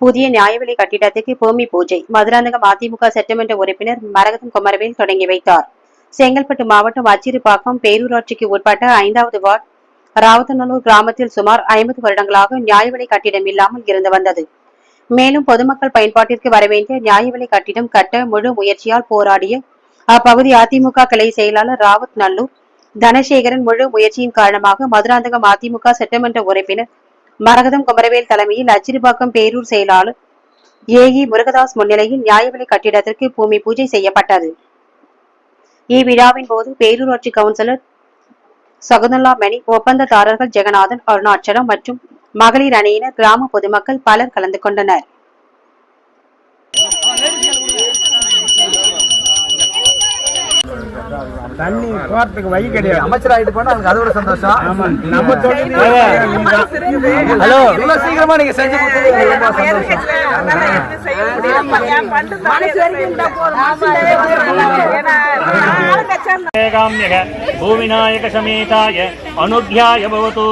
புதிய நியாயவிலை கட்டிடத்துக்கு பூமி பூஜை. மதுராந்தகம் அதிமுக சட்டமன்ற உறுப்பினர் மரகதம் குமரவேல் தொடங்கி வைத்தார். செங்கல்பட்டு மாவட்டம் அச்சிறுபாக்கம் பேரூராட்சிக்கு உட்பட்ட ஐந்தாவது வார்டு ராவத்தநல்லூர் கிராமத்தில் சுமார் ஐம்பது வருடங்களாக நியாயவிலை கட்டிடம் இல்லாமல் இருந்து வந்தது. மேலும் பொதுமக்கள் பயன்பாட்டிற்கு வரவேண்டிய நியாயவிலை கட்டிடம் கட்ட முழு முயற்சியால் போராடிய அப்பகுதி அதிமுக கிளை செயலாளர் ராவத் நல்லூர் தனசேகரன் முழு முயற்சியின் காரணமாக மதுராந்தகம் அதிமுக சட்டமன்ற உறுப்பினர் மரகதம் குமரவேல் தலைமையில் அச்சிறுபாக்கம் பேரூர் செயலாளர் ஏஇ முருகதாஸ் முன்னிலையில் நியாயவிலை கட்டிடத்திற்கு பூமி பூஜை செய்யப்பட்டது. இவ்விழாவின் போது பேரூராட்சி கவுன்சிலர் சகுந்தலா மணி ஒப்பந்ததாரர்கள் ஜெகநாதன் அருணாச்சலம் மற்றும் மகளிர் அணியினர் கிராம பொதுமக்கள் பலர் கலந்து கொண்டனர். தண்ணி போறதுக்கு வழி கிடையாது. அமைச்சர் ஆயிட்டு போனா அது ஒரு சந்தோஷம். நம்ம ஹலோ இவ்வளவு சீக்கிரமா நீங்க செஞ்சு பூவிநாயக சமேதாய அனுத்தியாய பவத்து